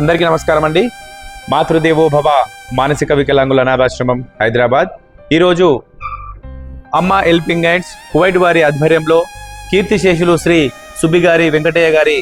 అందరికీ నమస్కారం అండి. మాతృదేవోభవ మానసిక వికలాంగుల అనాథాశ్రమం హైదరాబాద్. ఈరోజు అమ్మ హెల్పింగ్ హ్యాండ్స్ కువైట్ వారి ఆధ్వర్యంలో కీర్తిశేషులు శ్రీ సుబ్బిగారి వెంకటయ్య గారి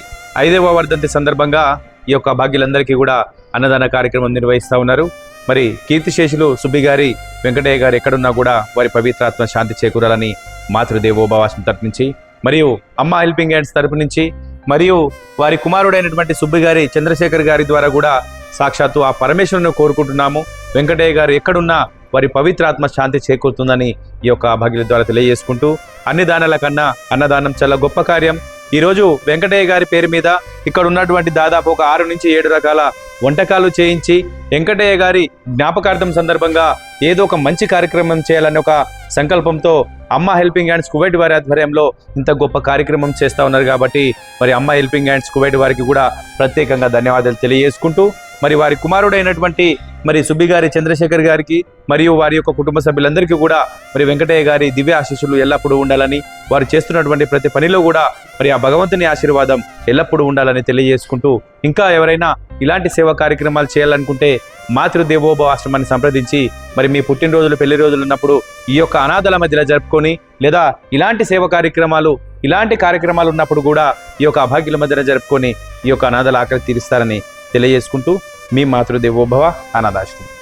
ఐదవ వర్ధంతి సందర్భంగా ఈ యొక్క భాగ్యులందరికీ కూడా అన్నదాన కార్యక్రమం నిర్వహిస్తూ ఉన్నారు. మరి కీర్తిశేషులు సుబ్బి గారి వెంకటయ్య గారు ఎక్కడున్నా కూడా వారి పవిత్రాత్మ శాంతి చేకూరాలని మాతృదేవోభవాసం తరపు నుంచి మరియు అమ్మ హెల్పింగ్ హ్యాండ్స్ తరపు నుంచి మరియు వారి కుమారుడైనటువంటి సుబ్బి గారి చంద్రశేఖర్ గారి ద్వారా కూడా సాక్షాత్తు ఆ పరమేశ్వరుని కోరుకుంటున్నాము. వెంకటయ్య గారు ఎక్కడున్నా వారి పవిత్రాత్మ శాంతి చేకూరుతుందని ఈ యొక్క భాగ్యుల ద్వారా తెలియజేసుకుంటూ అన్ని దానాల కన్నా అన్నదానం చాలా గొప్ప కార్యం. ఈరోజు వెంకటయ్య గారి పేరు మీద ఇక్కడ ఉన్నటువంటి దాదాపు ఒక ఆరు నుంచి ఏడు రకాల వంటకాలు చేయించి వెంకటయ్య గారి జ్ఞాపకార్థం సందర్భంగా ఏదో ఒక మంచి కార్యక్రమం చేయాలనే ఒక సంకల్పంతో అమ్మ హెల్పింగ్ హ్యాండ్స్ కువైట్ వారి ఆధ్వర్యంలో ఇంత గొప్ప కార్యక్రమం చేస్తూ ఉన్నారు కాబట్టి మరి అమ్మ హెల్పింగ్ హ్యాండ్స్ కువైట్ వారికి కూడా ప్రత్యేకంగా ధన్యవాదాలు తెలియజేసుకుంటూ మరి వారి కుమారుడైనటువంటి మరి సుబ్బి గారి చంద్రశేఖర్ గారికి మరియు వారి యొక్క కుటుంబ సభ్యులందరికీ కూడా మరి వెంకటయ్య గారి దివ్య ఆశీస్సులు ఎల్లప్పుడూ ఉండాలని వారు చేస్తున్నటువంటి ప్రతి పనిలో కూడా మరి ఆ భగవంతుని ఆశీర్వాదం ఎల్లప్పుడూ ఉండాలని తెలియజేసుకుంటూ ఇంకా ఎవరైనా ఇలాంటి సేవా కార్యక్రమాలు చేయాలనుకుంటే మాతృదేవోభవ ఆశ్రమాన్ని సంప్రదించి మరి మీ పుట్టినరోజులు పెళ్ళి రోజులు ఉన్నప్పుడు ఈ యొక్క అనాథల మధ్యలో జరుపుకొని లేదా ఇలాంటి సేవ కార్యక్రమాలు ఇలాంటి కార్యక్రమాలు ఉన్నప్పుడు కూడా ఈ యొక్క అభాగ్యుల మధ్యన జరుపుకొని ఈ యొక్క అనాథల ఆకలి తీరుస్తారని తెలియజేసుకుంటూ మీ మాతృదేవోభవ అనాథాశ్రమం